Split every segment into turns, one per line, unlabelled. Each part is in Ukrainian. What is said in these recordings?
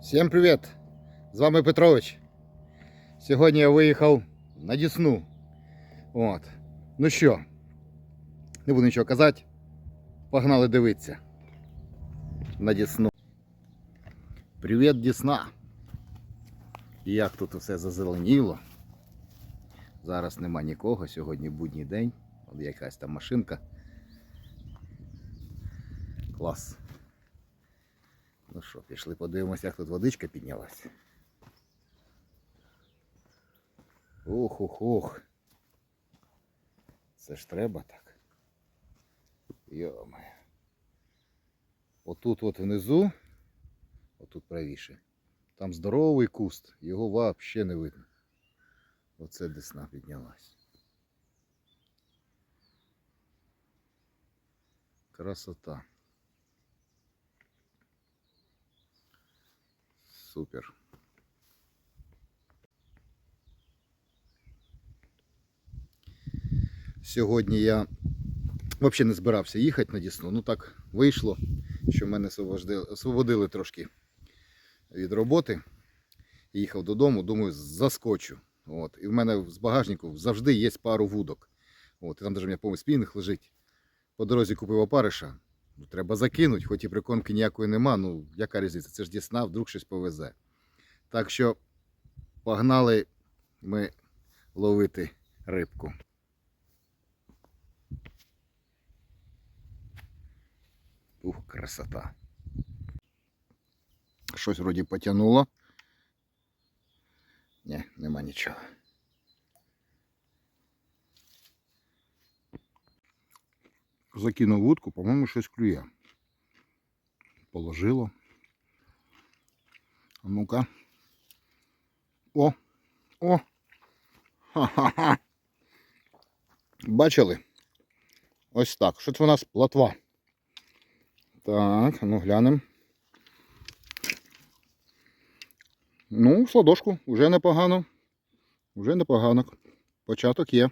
Всім привіт! З вами Петрович. Сьогодні я виїхав на Дісну. От. Ну що, не буду нічого казати. Погнали дивитися. На Дісну. Привіт, Дісна! Як тут все зазеленіло. Зараз нема нікого, сьогодні будній день. От якась там машинка. Клас. Ну що, пішли подивимося, як тут водичка піднялась. Ох, ох, ох. Це ж треба так. Йоме. Отут от внизу, отут правіше, там здоровий куст, його взагалі не видно. Оце десна піднялась. Красота. Супер. Сьогодні я взагалі не збирався їхати на Дісну. Ну так вийшло, що мене освободили, трошки від роботи. Їхав додому, думаю, заскочу. От. І в мене з багажнику завжди є пару вудок. От. І там навіть у мене повний спінг лежить. По дорозі купив опариша. Ну, треба закинути, хоч і прикормки ніякої нема. Ну, яка різниця? Це ж дісна, вдруг щось повезе. Так що погнали ми ловити рибку. Ух, красота. Щось вроді потягнуло. Ні, нема нічого. Закинув вудку, по-моєму, щось клює. Положило. А ну-ка. О! О! Ха-ха-ха! Бачили? Ось так. Що це у нас платва? Так, ну глянемо. Ну, сладошку, вже непогано. Вже непогано. Початок є.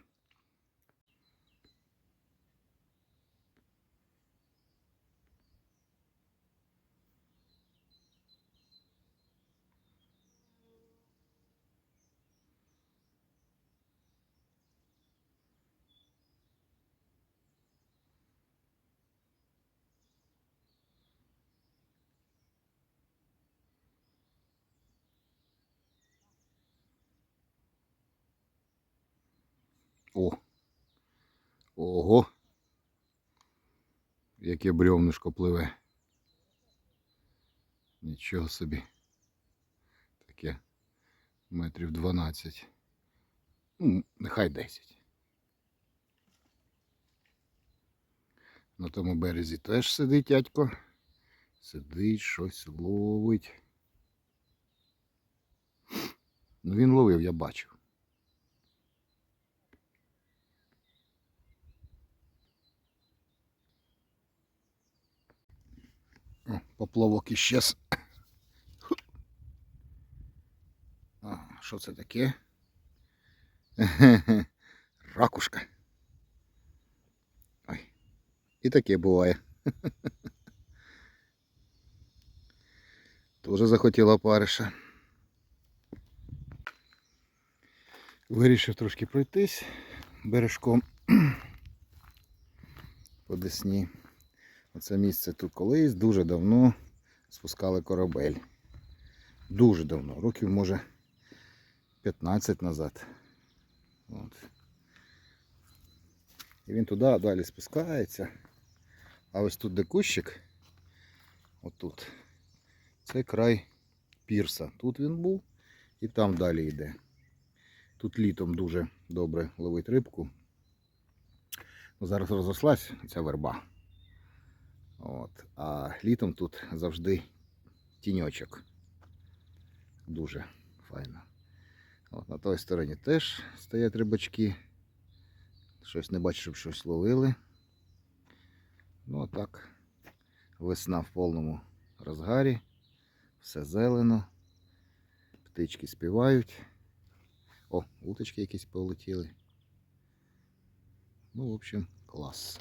О. Ого. Яке бревнишко пливе. Нічого собі. Таке метрів 12. Ну, нехай 10. На тому березі теж сидить дядько. Сидить, щось ловить. Ну він ловив, я бачив. Поплавок іщез. А, що це таке? Ракушка. Ой. І таке буває. Тоже захотіла париша. Вирішив трошки пройтись бережком по Десні. Оце місце тут колись дуже давно спускали корабель. Дуже давно, років може 15 назад. От. І він туди далі спускається. А ось тут де кущик, отут, це край пірса. Тут він був і там далі йде. Тут літом дуже добре ловить рибку. Ну, Зараз розрослась ця верба. От. А літом тут завжди тіньочок. Дуже файно. От, на той стороні теж стоять рибачки. Щось не бачу, щоб щось ловили. Ну а так, весна в повному розгарі, все зелено, птички співають. О, уточки якісь полетіли. Ну, в общем, клас.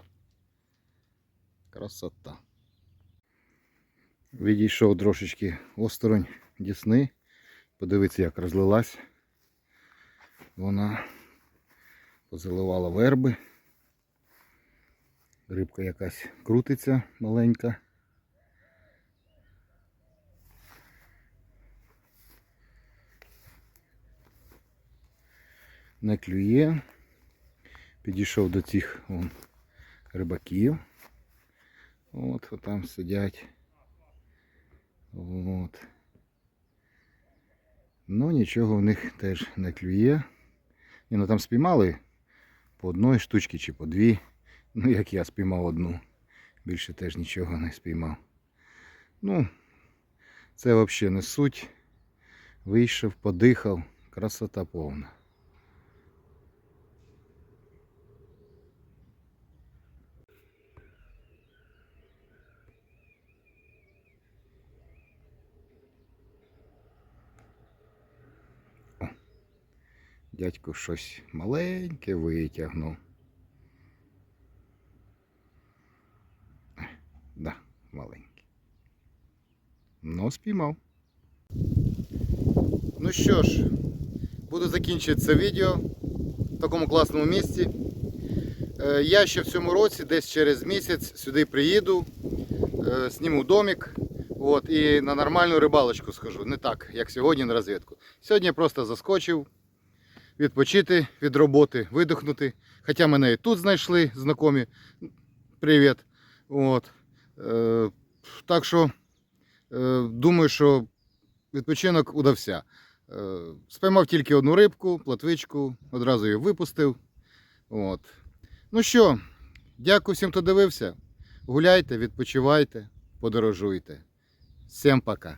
Красота. Відійшов трошечки осторонь Дісни. Подивіться, як розлилась. Вона позаливала верби. Рибка якась крутиться маленька. Не клює. Підійшов до цих вон, рибаків. От, там сидять. От. Ну нічого в них теж не клює. І ну там спіймали по одної штучки чи по дві. Ну як я спіймав одну. Більше теж нічого не спіймав. Ну, це взагалі не суть. Вийшов, подихав. Красота повна. Дядько щось маленьке витягнув. Да, маленький. Ну, спіймав. Ну що ж, буду закінчувати це відео в такому класному місці. Е, Я ще в цьому році, десь через місяць, сюди приїду, е, зніму домик. От, і на нормальну рибалочку схожу. Не так, як сьогодні на розвідку. Сьогодні я просто заскочив відпочити від роботи, видихнути. Хоча мене і тут знайшли знайомі. Привіт. От. Е, так що е, думаю, що відпочинок удався. Е, спіймав тільки одну рибку, платвичку, одразу її випустив. От. Ну що, дякую всім, хто дивився. Гуляйте, відпочивайте, подорожуйте. Всім пока.